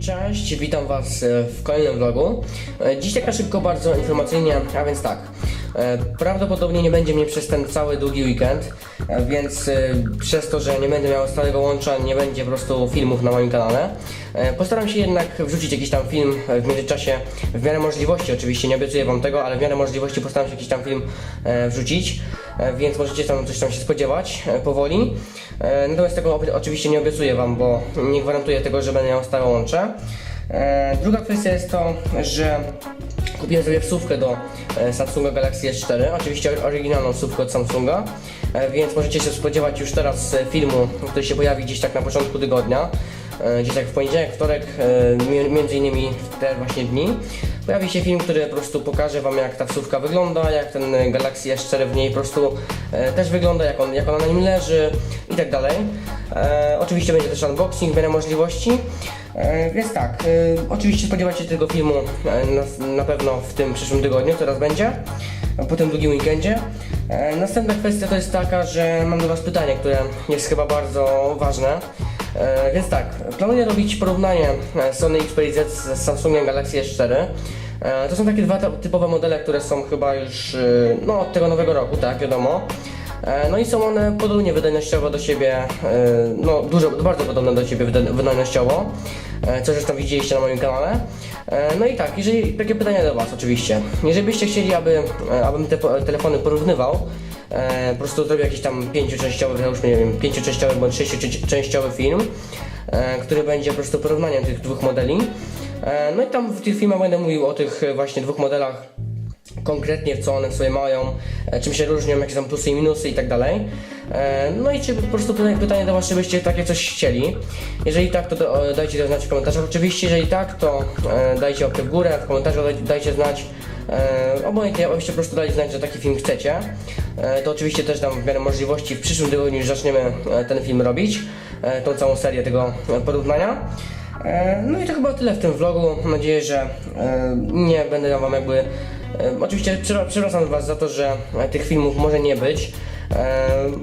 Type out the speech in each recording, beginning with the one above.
Cześć, witam Was e, w kolejnym vlogu. E, Dziś taka szybko, bardzo informacyjnie, a więc tak. E, Prawdopodobnie nie będzie mnie przez ten cały długi weekend, e, więc e, przez to, że nie będę miał stałego łącza, nie będzie po prostu filmów na moim kanale. Postaram się jednak wrzucić jakiś tam film w międzyczasie, w miarę możliwości oczywiście, nie obiecuję Wam tego, ale w miarę możliwości postaram się jakiś tam film wrzucić, więc możecie tam coś tam się spodziewać powoli. Natomiast tego oczywiście nie obiecuję Wam, bo nie gwarantuję tego, że będę miał stałe łącze. Druga kwestia jest to, że kupiłem sobie wsówkę do e, Samsunga Galaxy S4, oczywiście or- oryginalną wsówkę od Samsunga, e, więc możecie się spodziewać już teraz e, filmu, który się pojawi gdzieś tak na początku tygodnia, gdzieś tak w poniedziałek, wtorek, e, mi- między innymi te właśnie dni. Pojawi się film, który po prostu pokaże Wam jak ta wsówka wygląda, jak ten e, Galaxy S4 w niej po prostu e, też wygląda, jak, on, jak ona na nim leży i tak dalej. E, oczywiście będzie też unboxing w miarę możliwości. E, więc tak, e, oczywiście spodziewajcie się tego filmu e, na, na pewno w tym przyszłym tygodniu, teraz będzie, po tym długim weekendzie. E, następna kwestia to jest taka, że mam do Was pytanie, które jest chyba bardzo ważne. E, więc tak, planuję robić porównanie e, Sony Xperia Z z Samsungiem Galaxy S4. E, to są takie dwa typowe modele, które są chyba już no, od tego nowego roku, tak, wiadomo. No i są one podobnie wydajnościowo do siebie, no dużo, bardzo podobne do siebie wyda- wydajnościowo, co zresztą widzieliście na moim kanale. No i tak, jeżeli takie pytanie do Was oczywiście, jeżeli byście chcieli, aby, abym te telefony porównywał, e, po prostu zrobił jakiś tam pięcioczęściowy, załóżmy, nie wiem, pięcioczęściowy bądź sześcioczęściowy film, e, który będzie po prostu porównaniem tych dwóch modeli. E, No i tam w tych filmach będę mówił o tych e, właśnie dwóch modelach, konkretnie co one w sobie mają, e, czym się różnią, jakie są plusy i minusy i tak dalej. E, No i czy po prostu pytanie, pytanie do Was, czy byście takie coś chcieli. Jeżeli tak, to dajcie to znać w komentarzach. Oczywiście, jeżeli tak, to dajcie łapkę w górę, w komentarzu daj, dajcie znać, e, obojętnie, oczywiście po prostu dajcie znać, że taki film chcecie. E, To oczywiście też dam w miarę możliwości w przyszłym tygodniu już zaczniemy e, ten film robić, e, tą całą serię tego porównania. No i to chyba tyle w tym vlogu. Mam nadzieję, że nie będę wam jakby. Oczywiście przepra- przepraszam was za to, że tych filmów może nie być.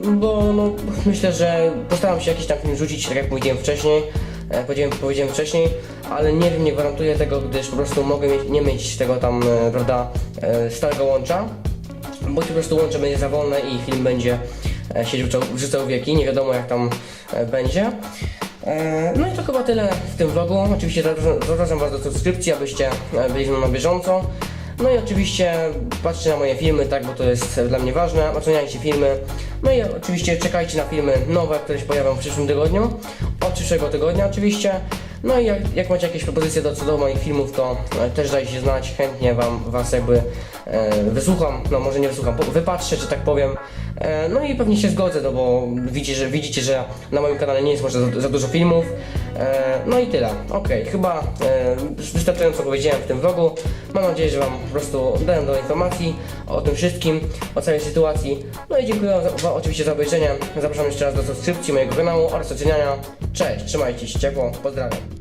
Bo no, myślę, że postaram się jakiś tam film rzucić, tak jak powiedziałem wcześniej. Powiedziałem, powiedziałem wcześniej, ale nie wiem, nie gwarantuję tego, gdyż po prostu mogę mieć, nie mieć tego tam, e, prawda, e, łącza bo po prostu łącze będzie za wolne i film będzie e, się rzucał, rzucał wieki, nie wiadomo jak tam e, będzie. E, No i to chyba tyle w tym vlogu. Oczywiście zapraszam, Was do subskrypcji, abyście e, byli z mną na bieżąco. No i oczywiście patrzcie na moje filmy, tak, bo to jest dla mnie ważne. Oceniajcie filmy. No i oczywiście czekajcie na filmy nowe, które się pojawią w przyszłym tygodniu. Od przyszłego tygodnia oczywiście. No i jak, jak macie jakieś propozycje do, co do moich filmów, to e, też dajcie znać, chętnie wam, Was jakby e, wysłucham, no może nie wysłucham, po- wypatrzę, że tak powiem. E, no i pewnie się zgodzę, no bo widzicie, że, widzicie, że na moim kanale nie jest może za, za dużo filmów. E, no i tyle. Okej, chyba e, wystarczająco powiedziałem w tym vlogu. Mam nadzieję, że Wam po prostu dałem do informacji o tym wszystkim, o całej sytuacji. No i dziękuję za, oczywiście za obejrzenie. Zapraszam jeszcze raz do subskrypcji mojego kanału oraz oceniania. Cześć, trzymajcie się ciepło, pozdrawiam.